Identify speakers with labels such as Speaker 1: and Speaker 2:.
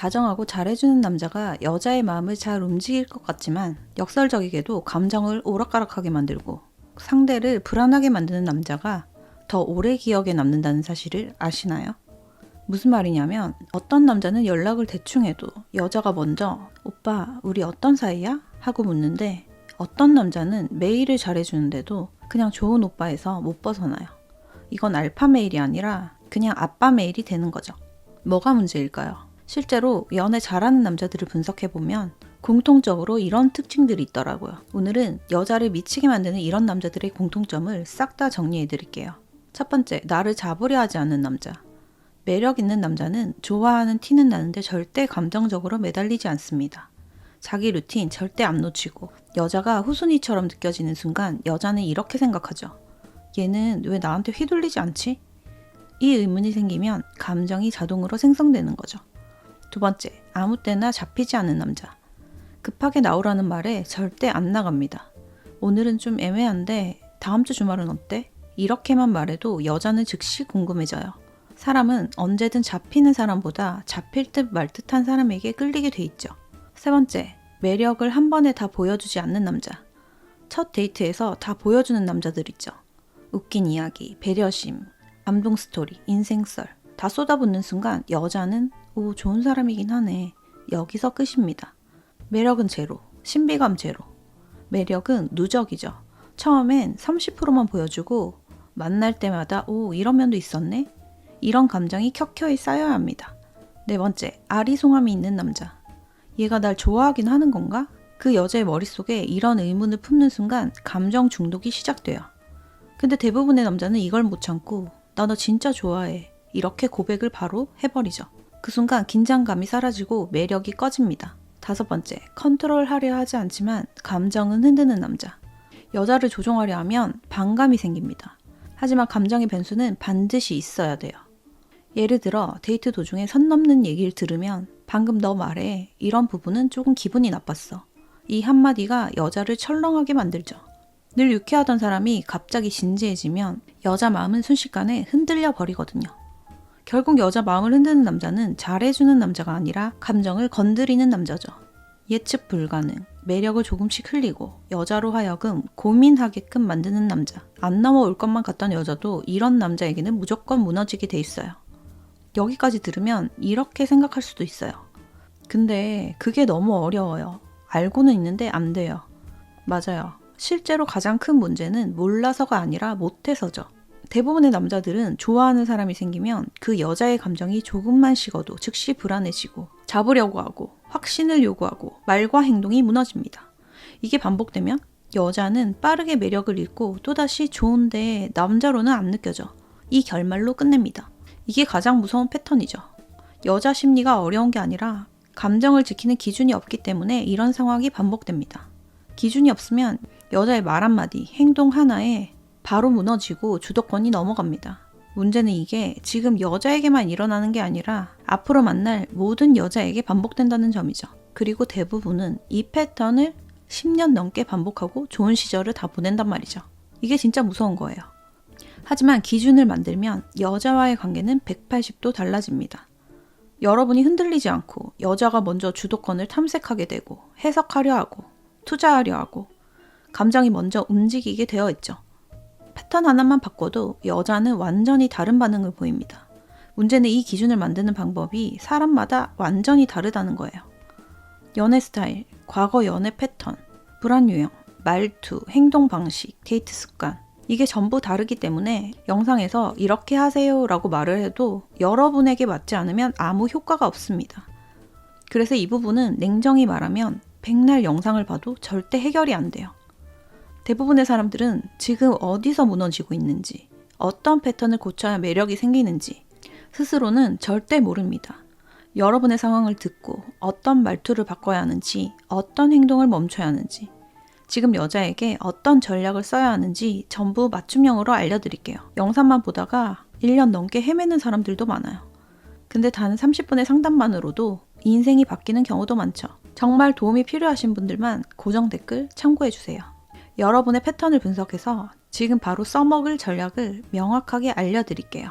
Speaker 1: 다정하고 잘해주는 남자가 여자의 마음을 잘 움직일 것 같지만 역설적이게도 감정을 오락가락하게 만들고 상대를 불안하게 만드는 남자가 더 오래 기억에 남는다는 사실을 아시나요? 무슨 말이냐면 어떤 남자는 연락을 대충 해도 여자가 먼저 오빠 우리 어떤 사이야? 하고 묻는데 어떤 남자는 메일을 잘해주는데도 그냥 좋은 오빠에서 못 벗어나요. 이건 알파 메일이 아니라 그냥 아빠 메일이 되는 거죠. 뭐가 문제일까요? 실제로 연애 잘하는 남자들을 분석해보면 공통적으로 이런 특징들이 있더라고요. 오늘은 여자를 미치게 만드는 이런 남자들의 공통점을 싹 다 정리해드릴게요. 첫 번째, 나를 잡으려 하지 않는 남자. 매력 있는 남자는 좋아하는 티는 나는데 절대 감정적으로 매달리지 않습니다. 자기 루틴 절대 안 놓치고 여자가 후순위처럼 느껴지는 순간 여자는 이렇게 생각하죠. 얘는 왜 나한테 휘둘리지 않지? 이 의문이 생기면 감정이 자동으로 생성되는 거죠. 두 번째, 아무 때나 잡히지 않는 남자. 급하게 나오라는 말에 절대 안 나갑니다. 오늘은 좀 애매한데 다음 주 주말은 어때? 이렇게만 말해도 여자는 즉시 궁금해져요. 사람은 언제든 잡히는 사람보다 잡힐 듯 말 듯한 사람에게 끌리게 돼 있죠. 세 번째, 매력을 한 번에 다 보여주지 않는 남자. 첫 데이트에서 다 보여주는 남자들 있죠. 웃긴 이야기, 배려심, 감동 스토리, 인생썰 다 쏟아붓는 순간 여자는 오 좋은 사람이긴 하네. 여기서 끝입니다. 매력은 제로, 신비감 제로. 매력은 누적이죠. 처음엔 30%만 보여주고 만날 때마다 오 이런 면도 있었네. 이런 감정이 켜켜이 쌓여야 합니다. 네 번째, 아리송함이 있는 남자. 얘가 날 좋아하긴 하는 건가? 그 여자의 머릿속에 이런 의문을 품는 순간 감정 중독이 시작돼요. 근데 대부분의 남자는 이걸 못 참고 나 너 진짜 좋아해. 이렇게 고백을 바로 해버리죠. 그 순간 긴장감이 사라지고 매력이 꺼집니다. 다섯 번째, 컨트롤하려 하지 않지만 감정은 흔드는 남자. 여자를 조종하려 하면 반감이 생깁니다. 하지만 감정의 변수는 반드시 있어야 돼요. 예를 들어 데이트 도중에 선 넘는 얘기를 들으면 방금 너 말에 이런 부분은 조금 기분이 나빴어. 이 한마디가 여자를 철렁하게 만들죠. 늘 유쾌하던 사람이 갑자기 진지해지면 여자 마음은 순식간에 흔들려 버리거든요. 결국 여자 마음을 흔드는 남자는 잘해주는 남자가 아니라 감정을 건드리는 남자죠. 예측 불가능, 매력을 조금씩 흘리고 여자로 하여금 고민하게끔 만드는 남자. 안 넘어올 것만 같던 여자도 이런 남자에게는 무조건 무너지게 돼 있어요. 여기까지 들으면 이렇게 생각할 수도 있어요. 근데 그게 너무 어려워요. 알고는 있는데 안 돼요. 맞아요. 실제로 가장 큰 문제는 몰라서가 아니라 못해서죠. 대부분의 남자들은 좋아하는 사람이 생기면 그 여자의 감정이 조금만 식어도 즉시 불안해지고 잡으려고 하고 확신을 요구하고 말과 행동이 무너집니다. 이게 반복되면 여자는 빠르게 매력을 잃고 또다시 좋은데 남자로는 안 느껴져. 이 결말로 끝냅니다. 이게 가장 무서운 패턴이죠. 여자 심리가 어려운 게 아니라 감정을 지키는 기준이 없기 때문에 이런 상황이 반복됩니다. 기준이 없으면 여자의 말 한마디, 행동 하나에 바로 무너지고 주도권이 넘어갑니다. 문제는 이게 지금 여자에게만 일어나는 게 아니라 앞으로 만날 모든 여자에게 반복된다는 점이죠. 그리고 대부분은 이 패턴을 10년 넘게 반복하고 좋은 시절을 다 보낸단 말이죠. 이게 진짜 무서운 거예요. 하지만 기준을 만들면 여자와의 관계는 180도 달라집니다. 여러분이 흔들리지 않고 여자가 먼저 주도권을 탐색하게 되고 해석하려 하고 투자하려 하고 감정이 먼저 움직이게 되어 있죠. 패턴 하나만 바꿔도 여자는 완전히 다른 반응을 보입니다. 문제는 이 기준을 만드는 방법이 사람마다 완전히 다르다는 거예요. 연애 스타일, 과거 연애 패턴, 불안 유형, 말투, 행동 방식, 데이트 습관. 이게 전부 다르기 때문에 영상에서 이렇게 하세요 라고 말을 해도 여러분에게 맞지 않으면 아무 효과가 없습니다. 그래서 이 부분은 냉정히 말하면 백날 영상을 봐도 절대 해결이 안 돼요. 대부분의 사람들은 지금 어디서 무너지고 있는지, 어떤 패턴을 고쳐야 매력이 생기는지 스스로는 절대 모릅니다. 여러분의 상황을 듣고 어떤 말투를 바꿔야 하는지, 어떤 행동을 멈춰야 하는지, 지금 여자에게 어떤 전략을 써야 하는지 전부 맞춤형으로 알려드릴게요. 영상만 보다가 1년 넘게 헤매는 사람들도 많아요. 근데 단 30분의 상담만으로도 인생이 바뀌는 경우도 많죠. 정말 도움이 필요하신 분들만 고정 댓글 참고해주세요. 여러분의 패턴을 분석해서 지금 바로 써먹을 전략을 명확하게 알려드릴게요.